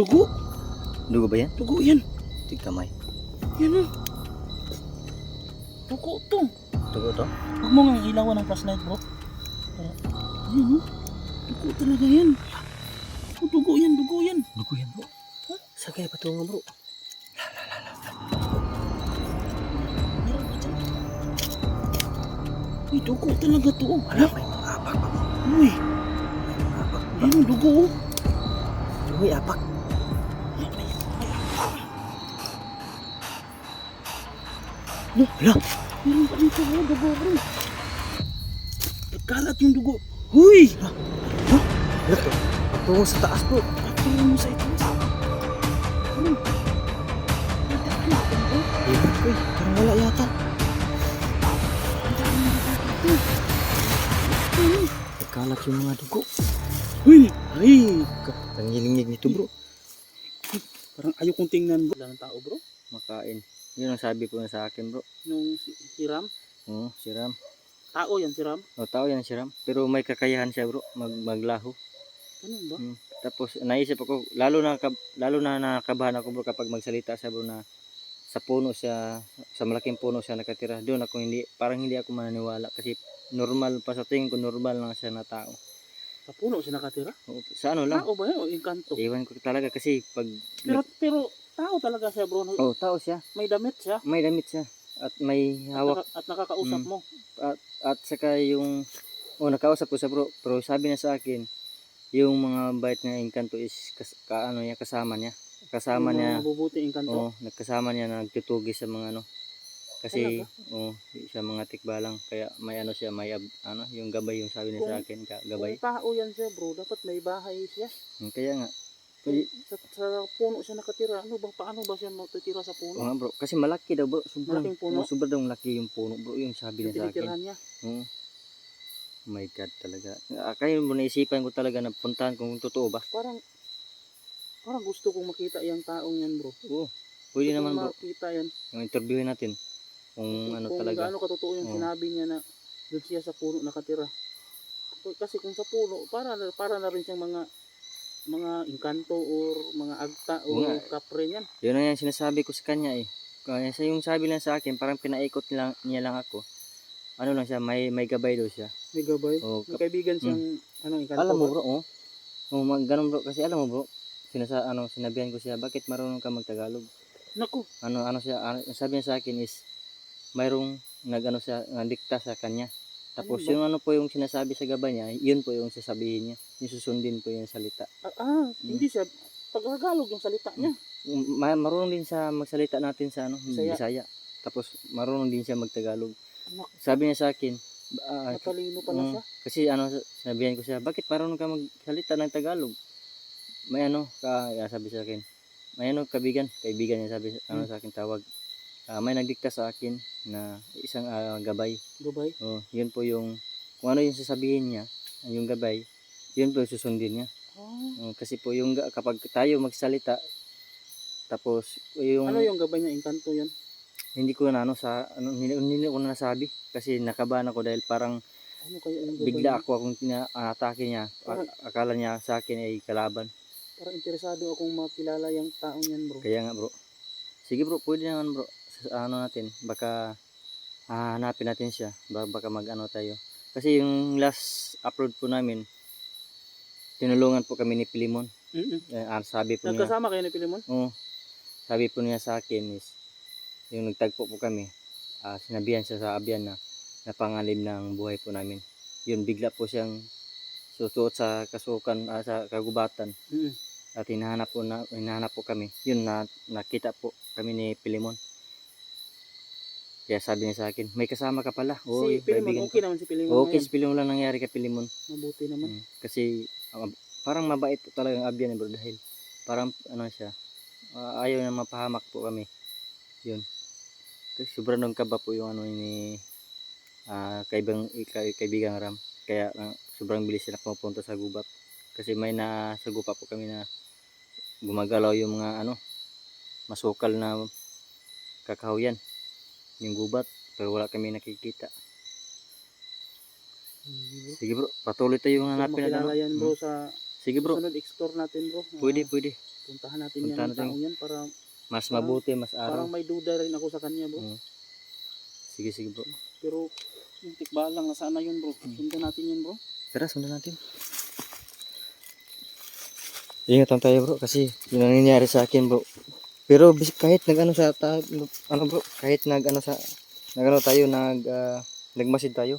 Dugo. Dugo ba yan? Dugo yan. Tigkamay. Yan ah. Dugo to. Dugo to? Huwag mo nga ilawan ng flashlight bro. Para, ayun oh. Dugo talaga yan. Oh, dugo yan, dugo yan. Dugo yan bro. Saan kaya patungo bro? Meron ka dyan. Uy, dugo talaga to. oh. Hala. may mga pa bro. Uy, May mga apak pa. yan ang dugo oh. Uy, apak. Yan, may- may- Hala. Meron pa dito oh, dugo bro. Nagkalat yung dugo. Huy! Hala to. Patungo sa taas bro. Tingnan mo sa itaas. Ano? Ano? Ano? Ikot ko eh. Parang wala yata. Nagkalat yung mga dugo. Uy! Ay! Nangiling nito bro. Parang ayaw kong tingnan bro. Wala ng tao bro. Makain. Yun ang sabi po sa akin bro. Nung si, si Ram. Oo, si Ram. Tao yan si Ram. O, tao yan si Ram. Pero may kakayahan siya bro. Mag maglaho. Ganun ba? Hmm. Tapos naisip ako, lalo na lalo na nakabahan ako bro kapag magsalita siya bro na sa puno siya, sa malaking puno siya nakatira. Doon ako hindi, parang hindi ako mananiwala kasi normal pa sa tingin ko normal lang siya na tao. Sa puno siya nakatira. O, Sa ano lang, Tao ba yun? O inkanto? iwan ko talaga kasi pag, Pero, pero tao talaga siya bro. oh tao siya, May damit siya. may damit siya at may At, hawak naka- at nakakausap Mm. mo. at saka yung oh nakausap ko siya bro pero sabi niya sa akin yung mga bait na engkanto is kas, ka, ano niya kasama niya kasama Yung niya Mabubuti inkanto. Oo, nagkasama niya na nagtutugi sa mga ano. Kasi Talaga? oh, sa mga tikbalang kaya may ano siya, may ab- ano, yung gabay yung sabi niya sa akin, ka, gabay. Kung tao yan siya bro, dapat may bahay siya. Hmm, Kaya nga, Pwede- sa, sa puno siya nakatira. Ano ba? Paano ba siya matitira sa oo puno? nga bro, kasi malaki daw bro, sobrang, Malaking puno? oh, sobrang laki yung puno bro, yung sabi niya sa akin. Niya. Oh my God talaga. Ah, Kaya mo naisipan ko talaga na puntahan kung totoo ba. Parang parang gusto kong makita yung taong yan bro. Oo, pwede Gusto naman bro. Makita yan. Yung interviewin natin kung ano kung talaga. gaano katotoo yung Oo. sinabi niya na doon siya sa puno nakatira. Kasi kung sa puno, para para na rin siyang mga mga inkanto or mga agta o nga. kapre niyan. Yun ang yung sinasabi ko sa kanya eh. Kaya sa yung sabi lang sa akin, parang pinaikot lang, niya lang ako. Ano lang siya, may may gabay daw siya. May gabay. O, May kaibigan siyang ano inkanto. Alam mo bro, oh. Oh, mag, ganun bro, kasi alam mo bro, sinasa, ano, sinabihan ko siya, bakit marunong ka magtagalog? Naku, Ano, ano siya, ano, sabi niya sa akin is, mayroong nagano siya, nandikta sa kanya. Tapos Ano ba? yung ano po yung sinasabi sa gabay niya, yun po yung sasabihin niya. Yung susundin po yung salita. ah, ah hindi siya Tagalog yung salita niya. Ma- marunong din siya magsalita natin sa ano, Bisaya. Bisaya. Tapos marunong din siya magtagalog. Naku, Sabi niya sa akin, ah, matalino pala mm, siya. kasi ano, sinabihan ko siya, bakit marunong ka magsalita ng Tagalog? May ano, ka, ah, sabi sa akin, may ano, kabigan, kaibigan niya sabi ano, sa akin tawag. Ah, may nagdikta sa akin na isang ah, gabay. Gabay. Oh, yun po yung, kung ano yung sasabihin niya, yung gabay, yun po yung susundin niya. Ah, Oh, kasi po yung kapag tayo magsalita, tapos yung, ano yung gabay niya? Inkanto yan. hindi ko na ano sa ano hindi, hindi ko na nasabi kasi nakabahan ako dahil parang Ano kaya yung bigla niya? ako akong atake niya A- akala niya sa akin ay kalaban Parang interesado akong makilala yung taong yan bro. kaya nga bro sige bro pwede naman bro ano natin baka hahanapin natin siya Ba- baka mag ano tayo kasi yung last upload po namin tinulungan po kami ni Pilimon Mm-mm. eh, ah, sabi po niya Nagkasama kayo ni Pilimon? Oo. Sabi po niya sa akin is, yung nagtagpo po kami, ah, sinabihan siya sa abyan na napangalim ng buhay po namin. Yun, bigla po siyang susuot sa kasukan, ah, sa kagubatan. Mm-mm. At hinahanap po, na, hinahanap po kami. Yun, na, nakita po kami ni Pilimon. Kaya sabi niya sa akin, may kasama ka pala. Oo, si Pilimon, okay ko. naman si Pilimon okay, ngayon. si Pilimon lang nangyari kay Pilimon. Mabuti naman. Mm, kasi ah, parang mabait talaga ang abyan ni bro dahil parang ano siya ah, ayaw na mapahamak po kami yun kasi sobrang nung kaba po yung ano ni ah kaibang kaibigang ram kaya ah, sobrang bilis sila pumupunta sa gubat kasi may nasagupa po kami na gumagalaw yung mga ano masukal na kakahuyan yung gubat pero wala kami nakikita sige bro patuloy tayo Gusto hanapin natin makilala ano? yan bro sa Sige bro. Sunod explore natin bro. Ah, Pwede, pwede. Puntahan natin Puntahan yan natin. taong yan para Mas Parang- mabuti, mas parang araw. may duda rin ako sa kanya bro. Mm. Sige, sige bro. Pero yung tikbalang nasaan na yun bro. Hmm. Sundan natin yun bro. Tara, sundan natin. Ingat lang tayo bro kasi yun ang nangyari sa akin bro. Pero kahit nag-ano sa ta- ano bro, kahit nag-ano sa nag-ano tayo, nag ah, nagmasid tayo.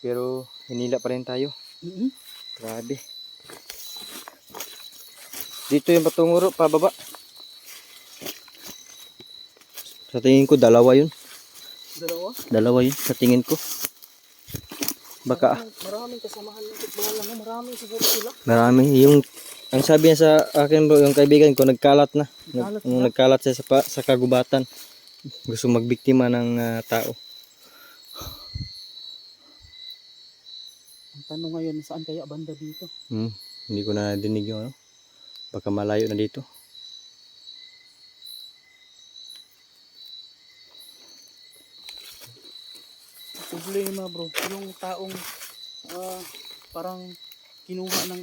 Pero hinila pa rin tayo. Mm-hmm. Grabe. Dito yung patungo bro, pababa. Sa tingin ko dalawa yun. Dalawa. Dalawa yun sa tingin ko. Baka Maraming, kasamahan ng tikbalang. no? Maraming siguro sila. Marami. Yung, ang sabi niya sa akin bro, yung kaibigan ko, nagkalat na. Nagkalat Nag, nung na? nagkalat siya sa, pa- sa kagubatan. Gusto magbiktima ng ah, tao. Ang tanong ngayon, saan kaya banda dito? Hmm, hindi ko na nadinig yung ano. Baka malayo na dito. problema bro yung taong ah, parang kinuha ng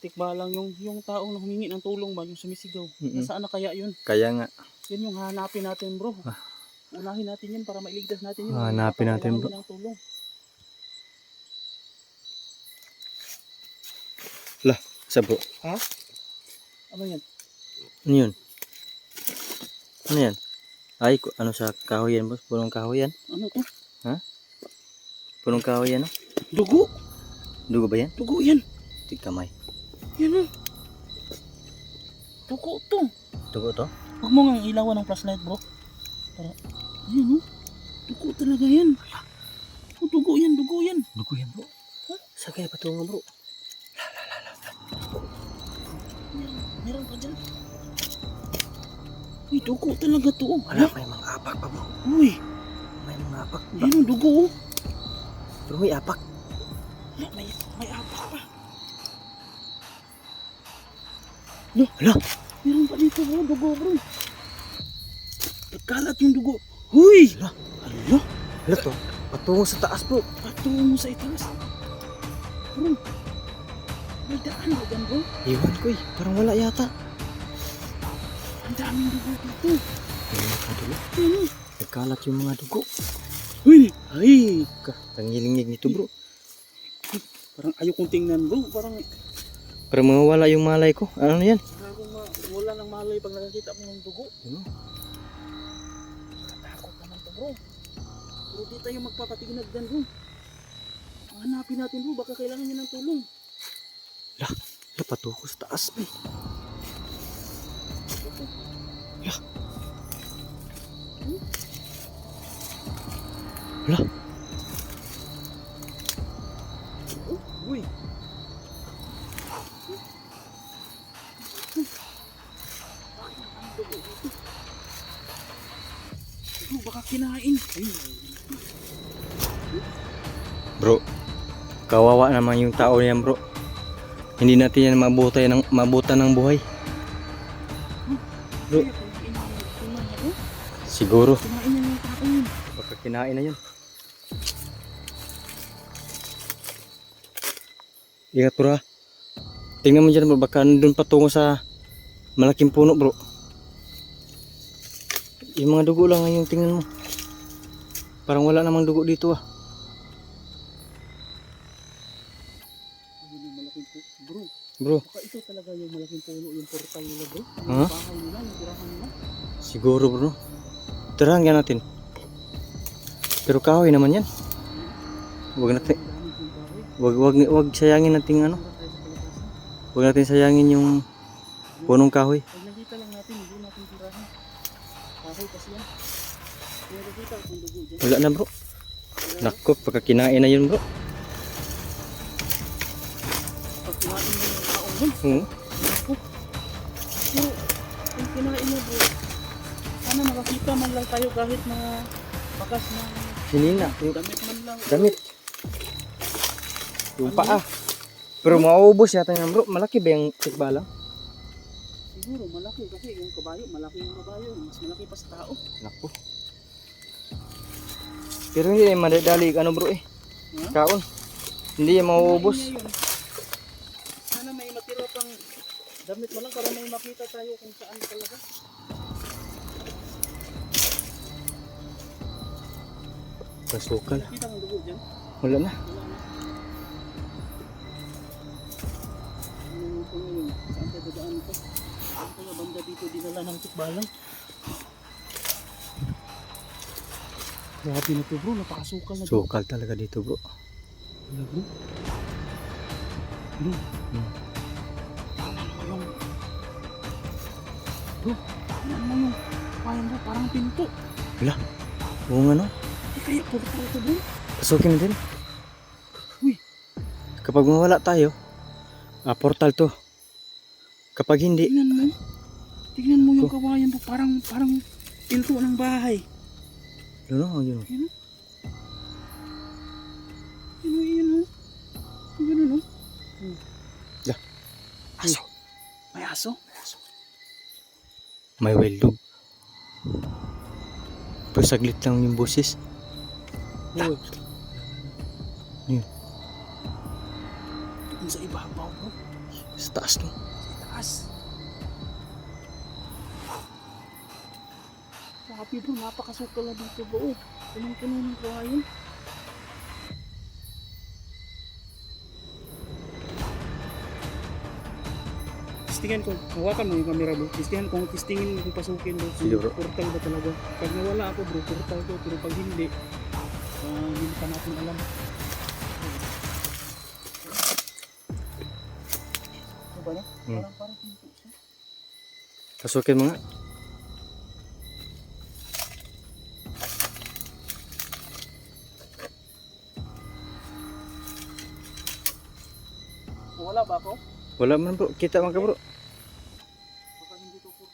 tikbalang yung yung taong humingi ng tulong ba yung sumisigaw Mm-mm. nasaan na kaya yun Kaya nga, yun yung hanapin natin bro Ah. unahin natin yun para mailigtas natin yun Hanapin natin, bro. Ng tulong sa bro. ano yan Ano yun? Ano yan? Ay, ano sa kahoy yan boss? Punong kahoy yan? ano to Punong kahoy yan, no? dugo Dugo ba yan? dugo yan Tig kamay. Yan oh dugo to Dugo to? huwag mo nga ilawan ng flashlight bro para ayun oh dugo talaga yan oh, dugo yan dugo yan Dugo yan bro. Sa kaya patungo bro? Meron, meron pa dyan. Uy, dugo talaga to. oh. Wala, may mga apak pa bro. Uy, May mga apak. Yan ang dugo. oh. Bro, may apak. May, may apak pa. Hala, Meron pa dito bro, dugo bro. Nagkalat yung dugo. Uy! Hala. Hala, hala to. Patungo sa taas bro. patungo sa itaas. Bro, may daan ba dyan bro? Iwan ko eh. Parang wala yata. Ang daming dugo dito. Ayun ka dulo. Ayun, oh. Nagkalat yung mga dugo. Uy, ay. Ka, tangilingig nito bro. Parang ayaw kong tingnan bro. Parang Parang mawawala yung malay ko. Ano yan? Wala nang malay pag nakakita mo ng dugo. Ano? Takot naman to bro. Pero di tayo magpapatinag dyan bro. Hanapin natin bro, baka kailangan niya ng tulong. Hala, patungo sa taas eh. Hala. Oh, Bro, kawawa naman yung tao niyan bro. Hindi natin yan mabutay ng, mabutan ng buhay. Bro. Siguro. Baka kinain na yun. Ingat bro ha. Tingnan mo dyan bro, baka nandun patungo sa malaking puno bro. Yung mga dugo lang yung tingnan mo. Parang wala namang dugo dito ah. Bro, Bro, baka ito talaga yung malaking puno, yung portal nila bro. Yung Ha? bahay nila, yung tirahan nila. siguro bro. Tirahan ka natin. Pero kahoy naman yan. Huwag natin, wag, wag, wag sayangin natin ano. Huwag natin sayangin yung punong kahoy. Pag nakita lang natin, hindi natin tirahan. Kahoy kasi yan. Kaya nakita kung dugo dyan. Wala na bro. Nako, pagka kinain na yun bro. Pag kinain mo yung yun, Oo. naku. Pero, kung kinain mo bro, sana makakita man lang tayo kahit mga bakas ng Sinina. Damit man lang. damit. Yung paa. Pero mauubos yata yan bro. Malaki ba yung tikbalang? Siguro malaki kasi yung kabayo, malaki yung kabayo. Mas malaki pa sa tao. Nako. Pero hindi na madadali ano bro eh. Ha? Kaon. Hindi yan mauubos. Sana may kang damit mo lang para may makita tayo kung saan talaga. Pasukal. Nakita mo dugo dyan? Wala na. Wala na. Ano po yun? Saan tayo dadaan ito? Kaya banda dito dinala ng tikbalang? Grabe na to bro, napakasukal na. Sukal talaga dito bro. Wala bro. Bro. Hmm. Yung... Bro, tingnan mo yung... Parang bro, parang pinto. Oo nga no. Kaya portal ito bro. Pasukin natin. Uy. Kapag mawala tayo, ah, portal to. Kapag hindi, Tingnan mo. Tingnan mo yung kawayan bro, parang, parang pinto ng bahay. Yun o, yun o. Yun o. Yun o, yun o. Yun o, no? Yeah. Aso. May aso? May aso. May wild dog. Pero saglit lang yung boses. Uy. Yun. Doon sa ibabaw bro. Sa taas no. Sa taas. Grabe bro, napakasukal na dito bro. Oh, Punong-puno ng kawayan. Tistingan ko, hawakan mo yung camera bro. Tistingan ko, tistingin mo kung pasukin bro. Sige, bro. Portal ba talaga? Pag nawala ako bro, portal to. Pero pag hindi, ah, hindi pa natin alam. Ano ba na? Hmm. Parang parang. Pasukin mo nga. Wala man bro. Kita man ka bro. Baka hindi to bro.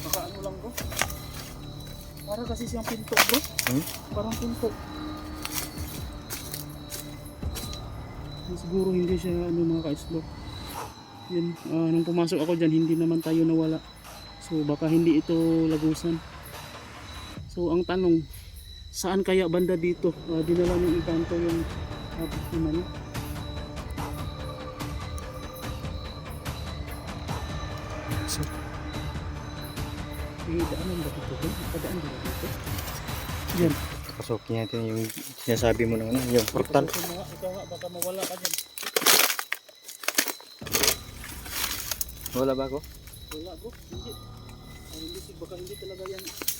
Baka ano lang bro. Para kasi siyang pinto bro. Hmm? Parang pinto. Siguro hindi siya ano mga ka-islo. Yun, ah, nung pumasok ako dyan, hindi naman tayo nawala. So baka hindi ito lagusan. So ang tanong, saan kaya banda dito? Ah, dinala ng ikanto yung uh, biktima niya. So, May daanan ba dito? bro? Padaan ba dito? Yan. pasukin natin yung sinasabi mo ng ano, yung portal. Ikaw nga, baka mawala ka dyan. Wala ba ako? Wala bro, hindi. Ah, baka hindi talaga yan.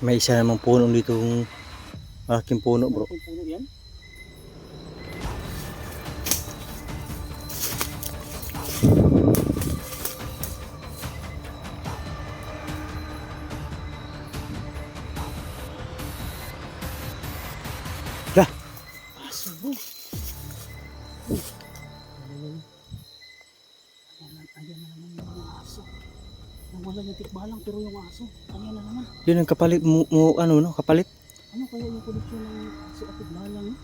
May isa namang puno dito yung aking puno bro. Kung puno yan. Lah! Aso bro. Ayan na, tikbalang pero yung aso. Ayan na naman. Yun ang kapalit mo, mo ano no, kapalit. Ano kaya yung koleksyon ng aso at tikbalang? eh?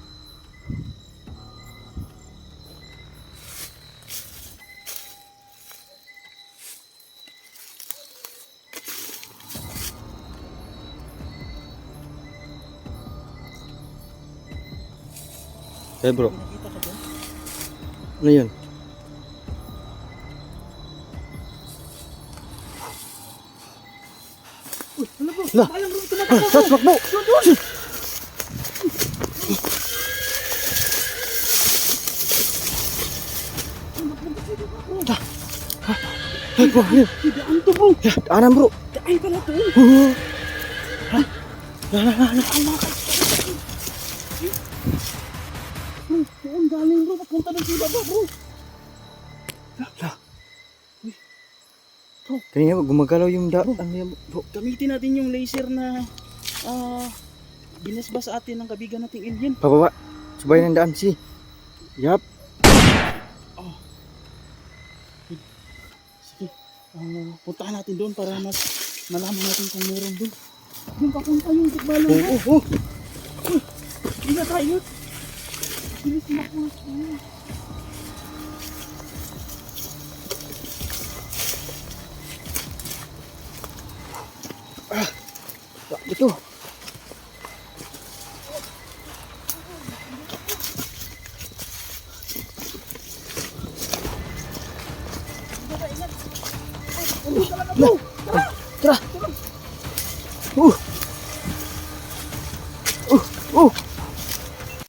Eh bro, ano yun? Uy, ano bro? Lah! Doon! Tumakbo. Ay bro. Daan to bro! Daanan bro. Daan pala to! Uh, ha? La, la. Alakas! Bro, saan galing bro? Papunta ng siba ba bro? La. Kanina gumagalaw yung da, ano yan bro. Gamitin natin yung laser na ah binesba sa atin ng kabigan nating alien. Pababa. Sabay ng daan si. Yap. Sige. Ah, puntahan natin doon para mas malaman natin kung meron doon. Yung papunta yung tikbalo. Oo, oo, oo. Hindi na tayo. Bilis na po.